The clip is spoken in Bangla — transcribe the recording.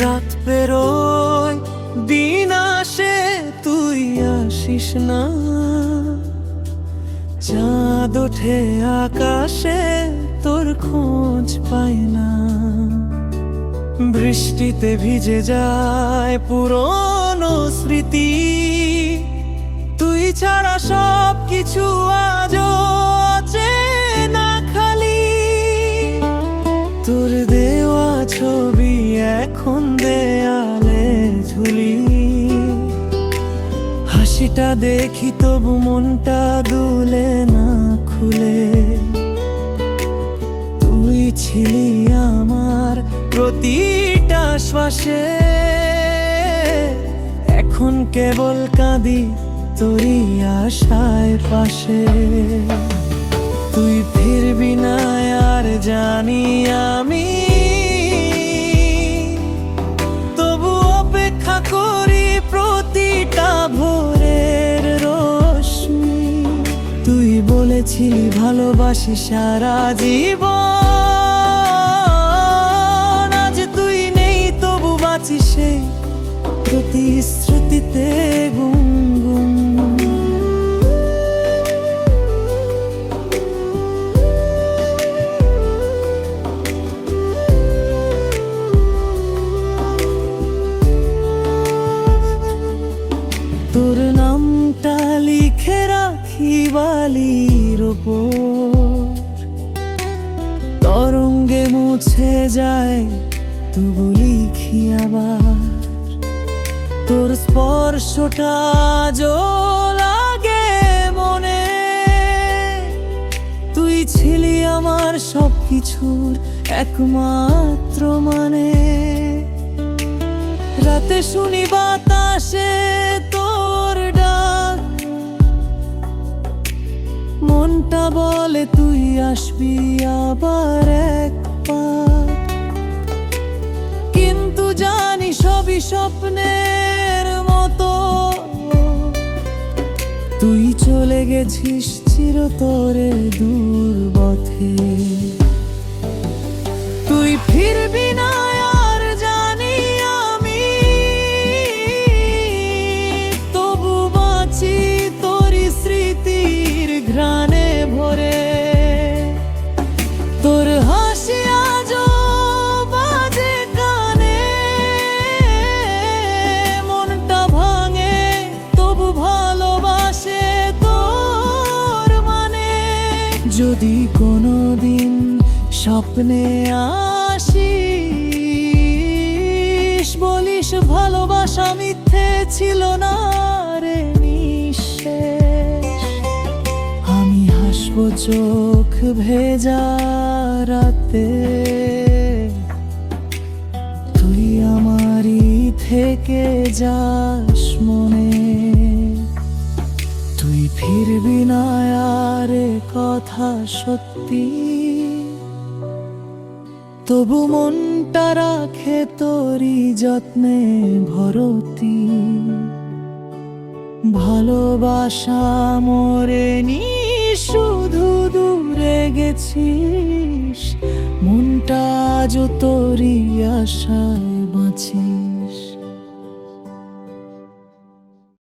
রাত বেরোয়, দিন আসে, তুই আসিস না। চাঁদ ওঠে আকাশে, তোর খোঁজ পাই না। বৃষ্টিতে ভিজে যায় পুরনো স্মৃতি। তুই ছাড়া সব কিছু আজও এখন দেয়ালে ঝুলি। হাসিটা দেখি তবু মনটা দুলে না খুলে। তুই ছিলি আমার প্রতিটা শ্বাসে। এখন কেবল কাঁদি তোরই আশায় পাশে। তুই ফিরবি না আর জানি বলেছিলি ভালোবাসি সারা জীবন। আজ তুই নেই, তবু বাঁচি সেই প্রতিশ্রুতিতে গুনগুন। তোর নামটা লিখে রাখি বালির ওপর। তরঙ্গে মুছে যায়, তবু লিখি আবার। তোর স্পর্শটা লাগে মনে। তুই ছিলি আমার সব কিছুর একমাত্র মানে। রাতে শুনি বাতাসে আসবি আবার একবার। কিন্তু জানি সবই স্বপ্নের মতো। তুই চলে গেছিস চিরতরে দূর পথে তুই ফিরবি না যদি কোনোদিন স্বপ্নে আসিস, বলিস ভালোবাসা মিথ্যে ছিল না রে নিঃশেষ। আমি হাসবো চোখ ভেজা রাতে। তুই আমারই থেকে যাস মনে। ফিরবি না কথা সত্যি? তবু মনটা রাখে তোরই যত্নে ভরতি। ভালোবাসা মরেনি শুধু দূরে গেছিস। মনটা তোরই আশায় বাঁচি